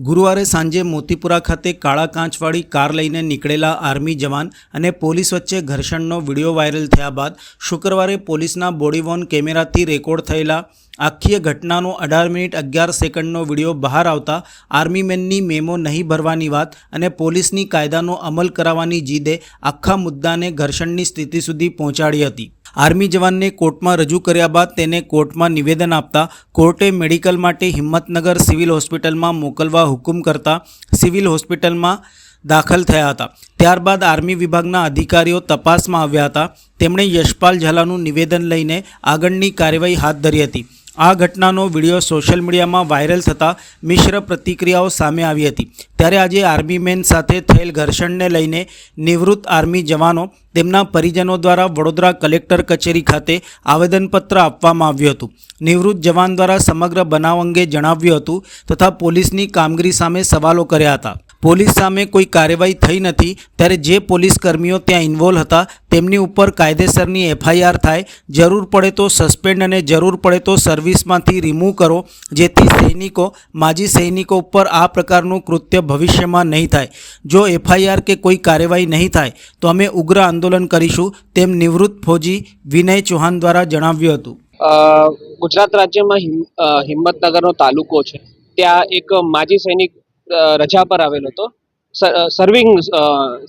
ગુરુવારે સાંજે મોતીપુરા ખાતે કાળા કાંચવાળી કાર લઈને નીકળેલા આર્મી જવાન અને પોલીસ વચ્ચે ઘર્ષણનો વીડિયો વાયરલ થયા બાદ શુક્રવારે પોલીસના બોડીવોન કેમેરાથી રેકોર્ડ થયેલા આખી ઘટનાનો અઢાર મિનિટ અગિયાર સેકન્ડનો વીડિયો બહાર આવતા આર્મીમેનની મેમો નહીં ભરવાની વાત અને પોલીસની કાયદાનો અમલ કરાવવાની જીદે આખા મુદ્દાને ઘર્ષણની સ્થિતિ સુધી પહોંચાડી હતી. આર્મી જવાનને કોર્ટમાં રજૂ કર્યા બાદ તેને કોર્ટમાં નિવેદન આપતા કોર્ટે મેડિકલ માટે હિંમતનગર સિવિલ હોસ્પિટલમાં મોકલવા હુકુમ કરતા સિવિલ હોસ્પિટલમાં દાખલ થયા હતા. ત્યારબાદ આર્મી વિભાગના અધિકારીઓ તપાસમાં આવ્યા હતા. તેમણે યશપાલ ઝાલાનું નિવેદન લઈને આગળની કાર્યવાહી હાથ ધરી હતી. આ ઘટનાનો વીડિયો સોશિયલ મીડિયામાં વાયરલ થતાં મિશ્ર પ્રતિક્રિયાઓ સામે આવી હતી. ત્યારે આજે આર્મી મેન સાથે થયેલ ઘર્ષણને લઈને નિવૃત્ત આર્મી જવાનો તેમના પરિજનો દ્વારા વડોદરા કલેક્ટર કચેરી ખાતે આવેદનપત્ર આપવામાં આવ્યું હતું. નિવૃત્ત જવાન દ્વારા સમગ્ર બનાવ અંગે જણાવ્યું હતું તથા પોલીસની કામગીરી સામે સવાલો કર્યા હતા. પોલીસ સામે કોઈ કાર્યવાહી થઈ નથી, ત્યારે જે પોલીસ કર્મીઓ ત્યાં ઇન્વોલ્વ હતા, તેમની ઉપર કાયદેસરની એફઆઈઆર થાય. જરૂર પડે તો સસ્પેન્ડ અને જરૂર પડે તો સર્વિસમાંથી રિમૂવ કરો, જેથી સૈનિકો, માજી સૈનિકો ઉપર આ પ્રકારનું કૃત્ય ભવિષ્યમાં નહીં થાય. જો એફઆઈઆર કે કોઈ કાર્યવાહી નહીં થાય, તો અમે ઉગ્ર આંદોલન કરીશું, તેમ નિવૃત્ત ફૌજી વિનય ચૌહાણ દ્વારા જણાવ્યું હતું. ગુજરાત રાજ્યમાં હિમ- હિંમતનગરનો તાલુકો છે. ત્યાં એક માજી સૈનિક રજા પર આવેલો હતો. સર્વિંગ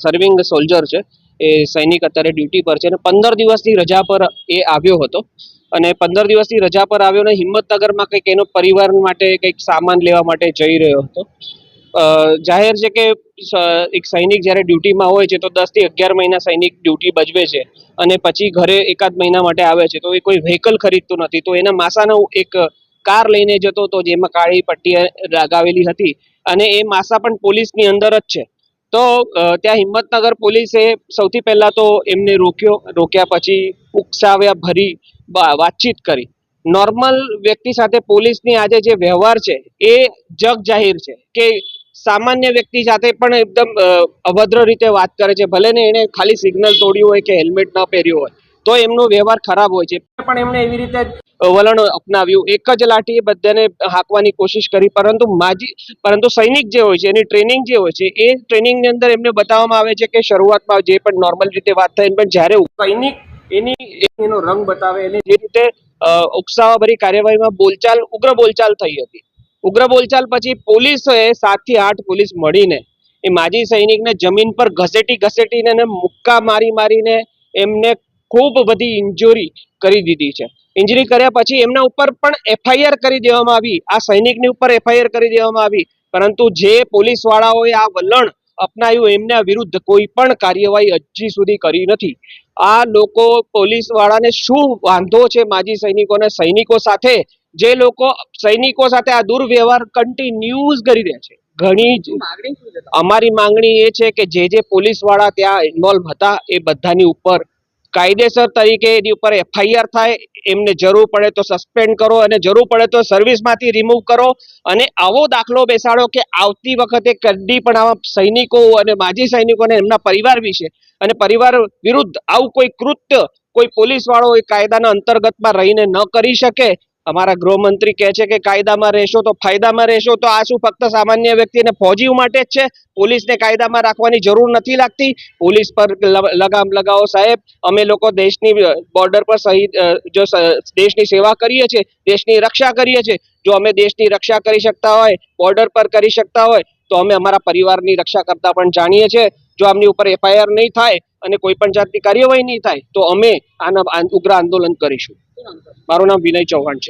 સર્વિંગ સોલ્જર છે. એ સૈનિક અત્યારે ડ્યુટી પર છે અને પંદર દિવસની રજા પર એ આવ્યો હતો. અને પંદર દિવસની રજા પર આવ્યો અને હિંમતનગરમાં કંઈક એનો પરિવાર માટે કંઈક સામાન લેવા માટે જઈ રહ્યો હતો. જાહેર છે કે એક સૈનિક જ્યારે ડ્યુટીમાં હોય છે તો દસથી અગિયાર મહિના સૈનિક ડ્યુટી ભજવે છે અને પછી ઘરે એકાદ મહિના માટે આવે છે. તો એ કોઈ વ્હીકલ ખરીદતો નથી. તો એના માસાનો એક કાર લઈને જતો હતો, જેમાં કાળી પટ્ટી લગાવેલી હતી. અને એ માસા પણ પોલીસની અંદર જ છે. તો ત્યાં હિંમતનગર પોલીસે સૌથી પહેલાં તો એમને રોક્યો. રોક્યા પછી ઉકસાવ્યા, ભરી વાતચીત કરી. નોર્મલ વ્યક્તિ સાથે પોલીસની આજે જે વ્યવહાર છે, એ જગ જાહેર છે કે સામાન્ય વ્યક્તિ સાથે પણ એકદમ અભદ્ર રીતે વાત કરે છે. ભલે ને એને ખાલી સિગ્નલ તોડ્યું હોય કે હેલ્મેટ ન પહેર્યું હોય, તો એમનો વ્યવહાર ખરાબ હોય છે. પણ એમણે એવી રીતે વલણ અપનાવ્યું. એક જ લાઠીએ બધાને હાંકવાની કોશિશ કરી, પરંતુ માજી, પરંતુ સૈનિક જે હોય છે, એની ટ્રેનિંગ જે હોય છે, એ ટ્રેનિંગની અંદર એમને બતાવવામાં આવે છે કે શરૂઆતમાં જે પણ નોર્મલ રીતે વાત થાય પણ જ્યારે સૈનિક એની, એનો રંગ બતાવે, એને જે રીતે ઉકસાવાભરી કાર્યવાહીમાં બોલચાલ, ઉગ્ર બોલચાલ થઈ હતી. ઉગ્ર બોલચાલ પછી પોલીસે સાતથી આઠ પોલીસ મળીને એ માજી સૈનિકને જમીન પર ઘસેટી ઘસેટીને મુક્કા મારી મારીને એમને ખૂબ બધી ઇન્જુરી કરી દીધી છે. ઇન્જરી કર્યા પછી એમના ઉપર પણ એફઆઈઆર કરી દેવામાં આવી. આ સૈનિકની ઉપર એફઆઈઆર કરી દેવામાં આવી. પરંતુ જે પોલીસ વાળાઓએ આ વલણ અપનાવ્યું એમના વિરુદ્ધ કોઈ પણ કાર્યવાહી હજી સુધી કરી નથી. આ લોકો પોલીસ વાળાને શું વાંધો છે માજી સૈનિકોને? સૈનિકો સાથે, જે લોકો સૈનિકો સાથે આ દુર્વ્યવહાર કન્ટિન્યુઝ કરી રહ્યા છે. ઘણી અમારી માંગણી એ છે કે જે જે પોલીસવાળા ત્યાં ઇન્વોલ્વ હતા એ બધાની ઉપર કાયદેસર તરીકે એની ઉપર એફઆઈઆર થાય, એમને જરૂર પડે તો સસ્પેન્ડ કરો અને જરૂર પડે તો સર્વિસમાંથી રિમૂવ કરો અને આવો દાખલો બેસાડો કે આવતી વખતે કદી પણ આવા સૈનિકો અને માજી સૈનિકોને એમના પરિવાર વિશે અને પરિવાર વિરુદ્ધ આવું કોઈ કૃત્ય કોઈ પોલીસવાળો એ કાયદાના અંતર્ગતમાં રહીને ન કરી શકે અમારા ગૃહમંત્રી કહે છે કે કાયદામાં રહેશો તો ફાયદામાં રહેશો તો આ શું ફક્ત સામાન્ય વ્યક્તિને ફોજીઓ માટે જ છે. પોલીસને કાયદામાં રાખવાની જરૂર નથી લાગતી. પોલીસ પર લગામ લગાવો સાહેબ. અમે લોકો દેશની, બોર્ડર પર શહીદ જો દેશની સેવા કરીએ છીએ, દેશની રક્ષા કરીએ છીએ, જો અમે દેશની રક્ષા કરી શકતા હોય, બોર્ડર પર કરી શકતા હોય, તો અમે અમારા પરિવારની રક્ષા કરતા પણ જાણીએ છીએ. જો આમની ઉપર એફઆઈઆર નહીં થાય અને કોઈ પણ જાતની કાર્યવાહી નહીં થાય, તો અમે આના ઉગ્ર આંદોલન કરીશું. મારું નામ વિનય ચૌહાણ છે.